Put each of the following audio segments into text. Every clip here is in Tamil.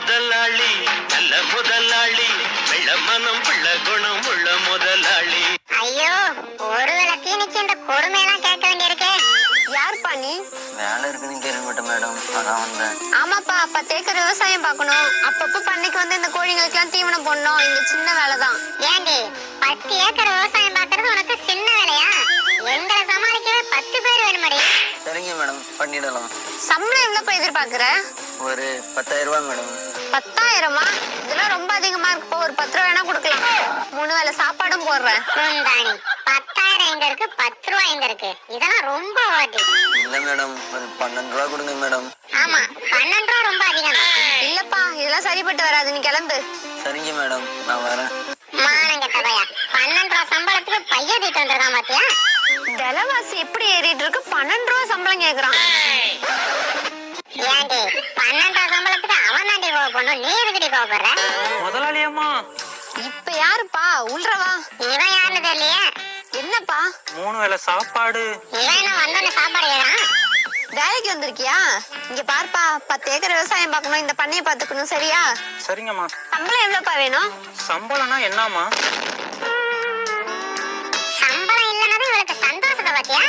முதலாளி நல்ல முதலாளி வெள்ள மனம் பிள்ள குணம் உள்ள முதலாளி. ஐயோ ஒருவேளை தீனிக்கு இந்த கொடுமையெல்லாம் கேட்க வேண்டியிருக்கு. யாருப்பா நீ? வேலை இருக்குன்னு கேள்விப்பட்டேன் மேடம் அதான் வந்தேன். ஆமாப்பா பத்து ஏக்கர் விவசாயம் பார்க்கணும். அப்பப்ப பண்ணைக்கு வந்து இந்த கோழிங்களுக்கெல்லாம் தீவனம் போடணும். இந்த சின்ன வேலை தான். ஏண்டி பத்து ஏக்கர் விவசாயம் பார்க்கறது உனக்கு சின்ன வேலையா? எங்களை சமாளிக்கவே பத்து பேர் வேணுமடி. சரிங்க மேடம் பண்ணிடலாம். சம்பளம் எவ்வளோப்பா எதிர்பார்க்குற? ஒரு பத்தாயிரம் ரூபாய் மேடம். பத்தாயிரமா? இதெல்லாம் ரொம்ப அதிகமா இருக்குப்பா ஒரு பத்து ரூபா வேணா கொடுக்கலாம். மூணு வேளை சாப்பாடும் போடுறேன். குந்தாணி. பத்தாயிரம் எங்க இருக்கு? பத்து ரூபா எங்க இருக்கு? இதெல்லாம் ரொம்ப இல்லை மேடம் ஒரு பன்னெண்டு ரூபா கொடுங்க மேடம். ஆமா பன்னெண்டு ரூபா ரொம்ப அதிகம். இல்லப்பா இதெல்லாம் சரிப்பட்டு வராது. நீ கிளம்பு. சரிங்க மேடம் நான் வரேன். மானங்கெட்ட பையா பன்னெண்டு ரூபா சம்பளத்துக்கு பைய தீட்டு வந்திருக்கான் பாத்தியா? விலைவாசி எப்படி ஏறிட்டு இருக்கு? பன்னெண்டு ரூபா சம்பளம் கேக்குறான். ஏண்டி பன்னெண்டு சம்பளத்துக்கு அவன் தாண்டி கோவப்படணும் நீ எதுக்கடி கோவப்படுற? முதலாளி அம்மா இப்ப யாருப்பா? உள்றவா? இவன் யாருன்னு தெரியலையே. என்னப்பா? மூணு வேளை சாப்பாடு. இவன் என்ன சாப்பாடு கேக்குறான்? வேலைக்கு வந்திருக்கியா? இங்க பார்ப்பா பத்து ஏக்கர் விவசாயம் பார்க்கணும் இந்த பண்ணையை பார்த்துக்கணும் சரியா? சரிங்கம்மா. சம்பளம் எவ்வளோப்பா வேணும்? சம்பளம்னா என்னம்மா? சம்பளம் இல்லைன்னது இவளுக்கு சந்தோஷத்தை பாத்தியா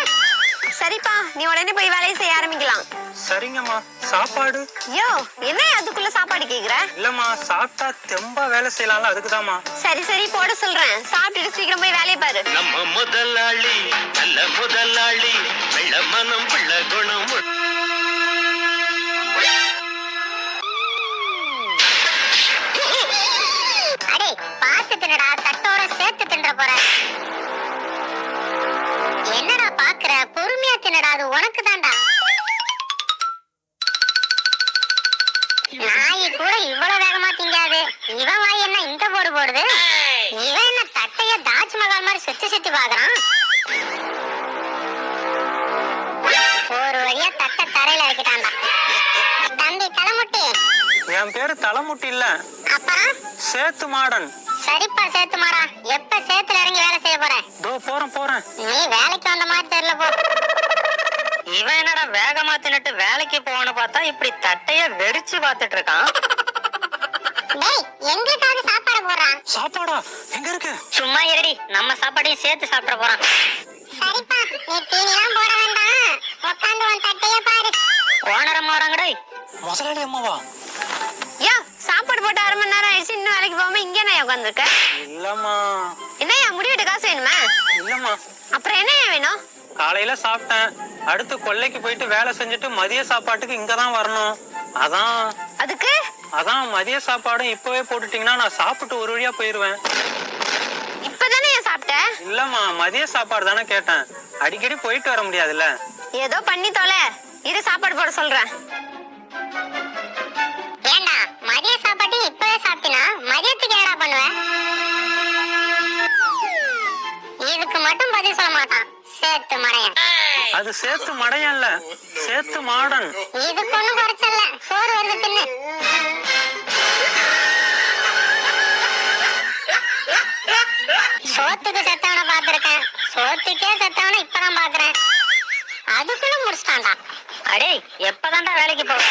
சரிப்பா நீ உடனே போய் வேலையை செய்ய ஆரம்பிக்கலாம். சரிங்கம்மா. சாப்பாடு? யோ என்ன அதுக்குள்ள சாப்பாடு கேக்குற? இல்லம்மா சாப்பிட்டா தெம்பா வேலை செய்யலாம்ல அதுக்குதாம்மா. சரி சரி போட சொல்றேன். சாப்பிட்டுட்டு சீக்கிரம் போய் வேலையை பாரு. நம்ம முதலாளி நல்ல முதலாளி வெள்ள மனம் பிள்ள குணம். உள்ள அடே பார்த்து தின்னடா தட்டோட சேர்த்து தின்ற போற. என்னடா பாக்குற பொறுமையா தின்னடா அது உனக்கு தான்டா கூட இவ்வளவு வேகமா திங்காது. இவன் வாய் என்ன இந்த போடு போடுது? இவன் என்ன தட்டைய தாஜ்மஹால் மாதிரி சுத்தி சுத்தி பாக்குறான்? ஒரு வழியா தட்டை தரையில வைக்கிட்டான்டா தம்பி தலைமுட்டி. என் பேரு தலைமுட்டி இல்ல. அப்புறம்? சேத்து மாடன். சரிப்பா சேத்து மாறா எப்ப சேத்துல இறங்கி வேலை செய்ய போற? தோ போறேன் போறேன். நீ வேலைக்கு வந்த மாதிரி தெரியல போ. இவன் என்னடா வேகமா தின்னுட்டு வேலைக்கு போகணும் பார்த்தா இப்படி தட்டைய வெறிச்சு பார்த்துட்டு இருக்கான். டேய் எங்களுக்காக சாப்பாடு போடுறான் சாப்பாடா? எங்க இருக்கு? சும்மா இருடி நம்ம சாப்பாடையும் சேர்த்து சாப்பிட போறான். சரிப்பா நீ தீனிலாம் போட வேண்டாம். உட்காந்து உன் தட்டைய பாரு. ஓனரம்மா வராங்கடே முதலாளி அம்மாவா? யோ சாப்பாடு போட்டு அரை மணி நேரம் ஆயிடுச்சு இன்னும் வேலைக்கு போகாம இங்கே நான் உட்காந்துருக்க இல்லம்மா. என்னய்யா முடிவெட்டு காசு வேணுமா இல்லம்மா அப்புறம் என்னய்யா வேணும் காலையில சாப்பிட்டேன். அடுத்து கொல்லைக்கு போயிட்டு வேலை செஞ்சுட்டு மதிய சாப்பாட்டுக்கு இங்க தான் வரணும். அதான். அதுக்கு? அதான் மதிய சாப்பாடும் இப்பவே போட்டுட்டீங்கன்னா நான் சாப்பிட்டு ஒரு வழியா போயிருவேன். இப்பதானே சாப்பிட்ட? இல்லம்மா மதிய சாப்பாடு தானே கேட்டேன். அடிக்கடி போயிட்டு வர முடியாதுல்ல. ஏதோ பண்ணி தொலை. இரு சாப்பாடு போட சொல்றேன். சேத்து மடையன். அது சேத்து மடையன் இல்ல சேத்து மாடன். இதுக்கு ஒண்ணும் குறைச்சல்ல. சோறு வருது தின்னு. சோத்துக்கு செத்தவனை பார்த்திருக்கேன். சோத்துக்கே செத்தவனை இப்பதான் பாக்குறேன் அதுக்குள்ள முடிச்சிட்டான்டா. அடே எப்பதான்டா வேலைக்கு போவ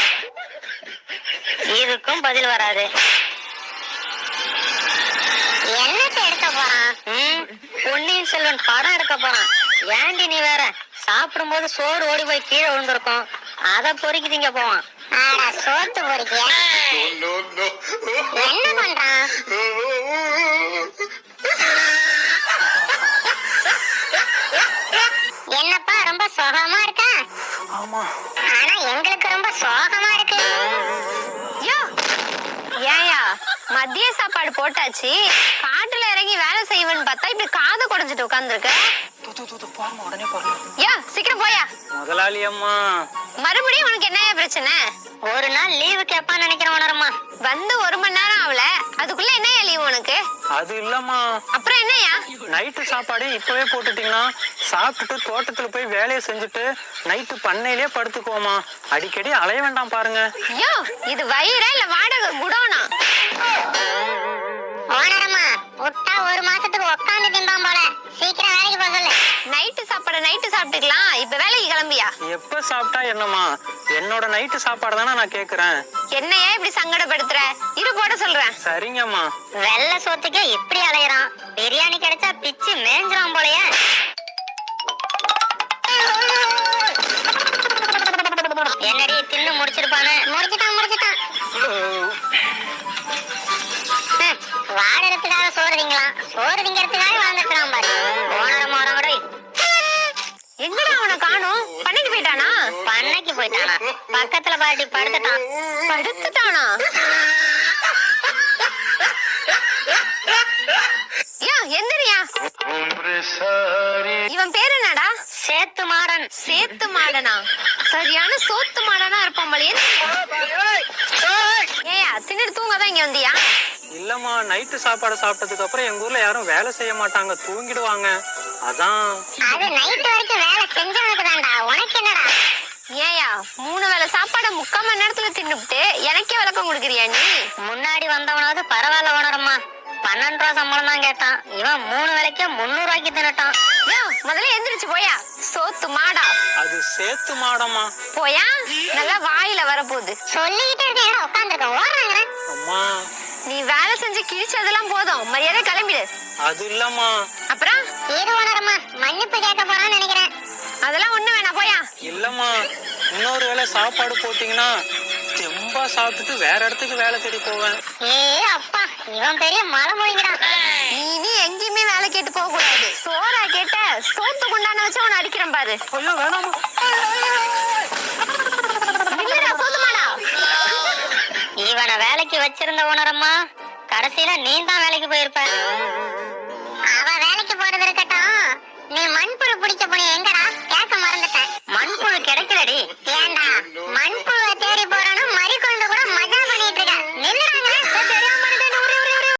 இதுக்கும் பதில் வராது. என்னத்தை எடுக்க போறான்? பொன்னியின் செல்வன் படம் எடுக்க போறான். ஏண்டி நீ வேற? சாப்பிடும்போது சோறு ஓடி போய் கீழே விழுந்திருக்கும். அதை பொறுக்கி திங்க போவான் ஆடா சோத்து பொறுக்கிய? என்ன பண்றான்? என்னப்பா ரொம்ப சோகமா இருக்கா? ஆமா. ஆனா எங்களுக்கு ரொம்ப சோகமா இருக்கு. யோ! ஏயா மதிய சாப்பாடு போட்டாச்சு. காட்டுல இறங்கி வேலை செய்வேன்னு பார்த்தா இப்படி காது குடைஞ்சிட்டு உட்காந்துருக்க உடனே பாருங்க யோ சீக்கிரம் போயா. முதலாளி அம்மா. மறுபடியும் உனக்கு என்னய்யா பிரச்சனை? ஒரு நாள் லீவு கேட்பான்னு நினைக்கிறேன் உணரம்மா. வந்து ஒரு மணி நேரம் ஆகல. அதுக்குள்ள என்னய்யா லீவ் உனக்கு? அது இல்லம்மா. அப்புறம் என்னய்யா? நைட்டு சாப்பாடு இப்பவே போட்டுட்டீங்கன்னா சாப்பிட்டுட்டு தோட்டத்துல போய் வேலையை செஞ்சுட்டு நைட்டு பண்ணையிலே படுத்துக்குவோமா அடிக்கடி அலைய வேண்டாம் பாருங்க. யோ இது வயிறா இல்ல வாடகை குடோனா? ஓனரம்மா விட்டா ஒரு மாசத்துக்கு உட்காந்து திம்பான் நைட்டு சாப்பாடு நைட்டு சாப்பிட்டுக்கலாம். இப்ப வேலைக்கு கிளம்பியா? எப்ப சாப்பிட்டா என்னம்மா? என்னோட நைட்டு சாப்பாடு தானே நான் கேக்குறேன். என்னையா இப்படி சங்கடப்படுத்துற? இரு போட சொல்றேன். சரிங்கம்மா. வெள்ளை சோத்துக்கே இப்படி அலையறான். பிரியாணி கிடைச்சா பிச்சு மேஞ்சிரான் போலயே. என்னடி தின்னு முடிச்சிருப்பானு? முடிச்சுட்டான் முடிச்சுட்டான். வாடறதுக்காக சோறு திங்கலாம். சோறு திங்கிறதுக்காக வாழ்ந்துக்கிறான் பாரு. பண்ணைக்கு போயிட்டானா பக்கத்துல பாட்டி படுத்துட்டான்? படுத்துட்டானா எந்திரியா இவன் பேர் என்னடா? சேத்து மாடன் சேத்து மாடனா சரியான சோத்து மாடனா இருப்பான் போலயே. ஏயா தின்னுட்டு தூங்கதான் இங்க வந்தியா? இல்லம்மா நைட்டு சாப்பாடு சாப்பிட்டதுக்கு அப்புறம் எங்க ஊர்ல யாரும் வேலை செய்ய மாட்டாங்க தூங்கிடுவாங்க. அதான். அது நைட் வரைக்கும் வேலை செஞ்சவனுக்கு தான்டா. உனக்கு ஏயா மூணு வேளை சாப்பாடை முக்கால் மணி நேரத்துல தின்னுபிட்டு எனக்கே விளக்கம் கொடுக்குறியா நீ? முன்னாடி வந்தவனாவது பரவாயில்ல ஓனரம்மா பன்னெண்டு ரூபா சம்பளம் தான் கேட்டான். இவன் மூணு வேலைக்கே முந்நூறு ரூபாய்க்கு தின்னுட்டான். யோ முதல்ல எந்திரிச்சு போயா சோத்து மாடா. அது சேத்து மாடம்மா. போயா? நல்லா வாயில வரப்போகுது. சொல்லிக்கிட்டே இருக்க ஏடா உட்காந்துருக்க. ஓடுறாங்க அம்மா. நீ வேலை செஞ்சு கிழிச்சதெல்லாம் போதும். மரியாதை கிளம்பிடு. அது இல்லம்மா. அப்புறம்? இது உணரமா மன்னிப்பு கேட்க போறான்னு நினைக்கிறேன். இன்னொரு வேளை சாப்பாடு போட்டீங்கன்னா தெம்பா சாப்பிட்டுட்டு வேற இடத்துக்கு வேலை தேடி போவேன். ஏ அப்பா இவன் பெரிய மலை மொழிகிறான் நீ இனி எங்கேயுமே வேலை கேட்டு போக கூடாது. சோறா கேட்ட சோத்து குண்டான வச்சு உன்னை அடிக்கிறேன் பாரு. ஐயோ வேணாமா. இல்லடா இவனை வேலைக்கு வச்சிருந்த ஓனரம்மா கடைசியில நீ தான் வேலைக்கு போயிருப்ப.